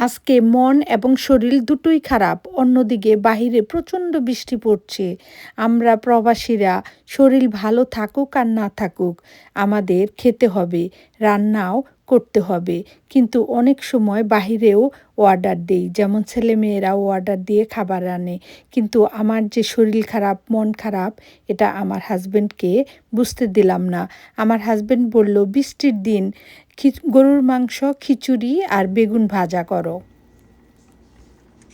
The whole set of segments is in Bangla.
আজকে মন এবং শরীর দুটোই খারাপ, অন্যদিকে বাহিরে প্রচণ্ড বৃষ্টি পড়ছে। আমরা প্রবাসীরা, শরীর ভালো থাকুক আর না থাকুক, আমাদের খেতে হবে। রান্নাও করতে হবে। কিন্তু অনেক সময় বাহিরেও অর্ডার দেই। যেমন ছেলেমেয়েরাও অর্ডার দিয়ে খাবার আনে। কিন্তু আমার যে শরীর খারাপ, মন খারাপ, এটা আমার হাজব্যান্ডকে বুঝতে দিলাম না। আমার হাজব্যান্ড বলল, বৃষ্টির দিন গরুর মাংস, খিচুড়ি আর বেগুন ভাজা করো।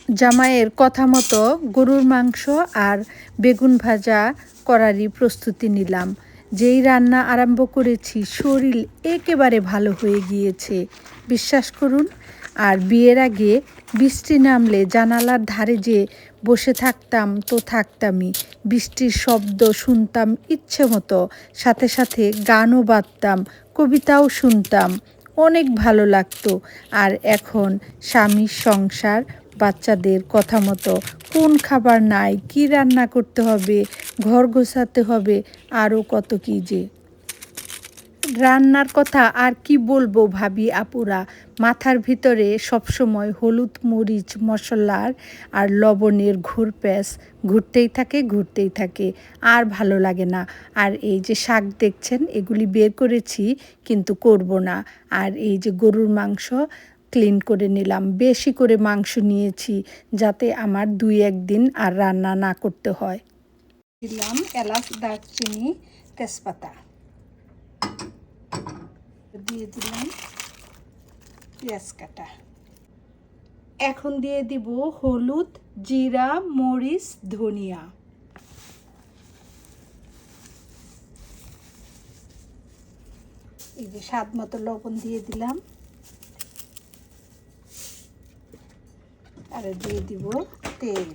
জামাইয়ের কথা মতো গরুর মাংস আর বেগুন ভাজা করারই প্রস্তুতি নিলাম। যেই রান্না আরম্ভ করেছি, শরীর একেবারে ভালো হয়ে গিয়েছে। বিশ্বাস করুন, আর বিয়ের আগে বৃষ্টি নামলে জানালার ধারে যে বসে থাকতাম, তো থাকতামই। বৃষ্টির শব্দ শুনতাম ইচ্ছে মতো, সাথে সাথে গানও বাঁধতাম কবিতাও শুনতাম। অনেক ভালো লাগতো। আর এখন স্বামীর সংসার, বাচ্চাদের কথা মতো কোন খাবার নাই, কি রান্না করতে হবে, ঘর গোছাতে হবে আরও কত কী যে। রান্নার কথা আর কি বলব ভাবি আপুরা, মাথার ভিতরে সবসময় হলুদ মরিচ মশলার আর লবণের ঘুর ঘুরপ্যাস ঘুরতেই থাকে ঘুরতেই থাকে, আর ভালো লাগে না। আর এই যে শাক দেখছেন, এগুলি বের করেছি, কিন্তু করব না। আর এই যে গরুর মাংস ক্লিন করে নিলাম। বেশি করে মাংস নিয়েছি যাতে আমার দুই একদিন আর রান্না না করতে হয়। দিলাম এলাচ, দারচিনি, তেজপাতা। দিয়ে দিলাম পেঁয়াজ কাটা। এখন দিয়ে দিব হলুদ, জিরা, মরিচ, ধনিয়া। এই যে স্বাদ মতো লবণ দিয়ে দিলাম। আর দিয়ে দিব তেল।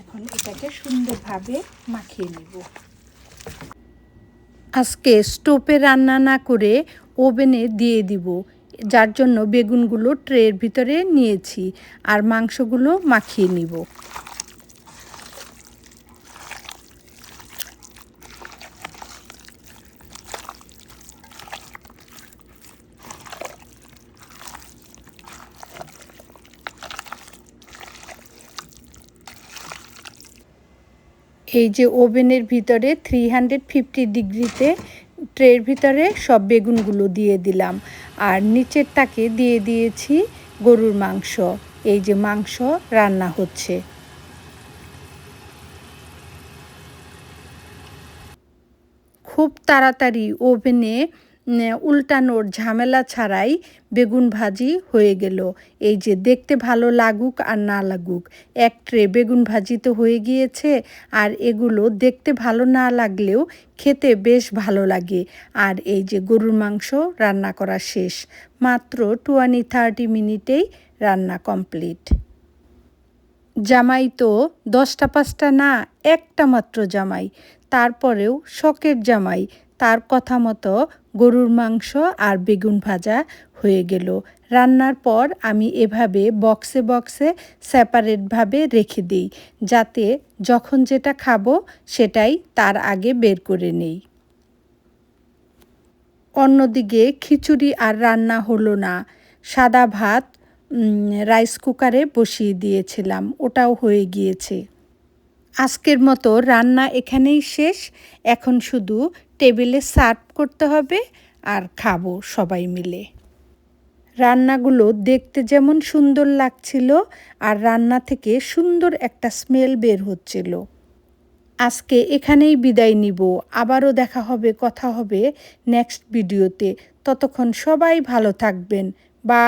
এখন এটাকে সুন্দরভাবে মাখিয়ে নেব। আজকে স্টোভে রান্না না করে ওভেনে দিয়ে দিব, যার জন্য বেগুনগুলো ট্রের ভিতরে নিয়েছি, আর মাংসগুলো মাখিয়ে নিব। এই যে ওভেনের ভিতরে থ্রি হান্ড্রেড ফিফটি ডিগ্রিতে ট্রের ভিতরে সব বেগুনগুলো দিয়ে দিলাম। আর নিচের তাকে দিয়ে দিয়েছি গরুর মাংস। এই যে মাংস রান্না হচ্ছে। খুব তাড়াতাড়ি ওভেনে উল্টানোর ঝামেলা ছাড়াই বেগুন ভাজি হয়ে গেল। এই যে দেখতে ভালো লাগুক আর না লাগুক, এক ট্রে বেগুন ভাজি তো হয়ে গিয়েছে, আর এগুলো দেখতে ভালো না লাগলেও খেতে বেশ ভালো লাগে। আর এই যে গরুর মাংস রান্না করা শেষ, মাত্র টোয়েন্টি থার্টি মিনিটেই রান্না কমপ্লিট। জামাই তো দশটা পাঁচটা না, একটা মাত্র জামাই, তারপরেও শখের জামাই তার কথা মতো গরুর মাংস আর বেগুন ভাজা হয়ে গেল। রান্নার পর আমি এভাবে বক্সে বক্সে সেপারেটভাবে রেখে দিই, যাতে যখন যেটা খাব সেটাই তার আগে বের করে নেই। অন্যদিকে খিচুড়ি আর রান্না হলো না। সাদা ভাত রাইস কুকারে বসিয়ে দিয়েছিলাম, ওটাও হয়ে গিয়েছে। আজকের মতো রান্না এখানেই শেষ। এখন শুধু টেবিলে সার্ভ করতে হবে আর খাব সবাই মিলে। রান্নাগুলো দেখতে যেমন সুন্দর লাগছিল আর রান্না থেকে সুন্দর একটা স্মেল বের হচ্ছিল। আজকে এখানেই বিদায় নিব। আবারও দেখা হবে, কথা হবে নেক্সট ভিডিওতে। ততক্ষণ সবাই ভালো থাকবেন। বা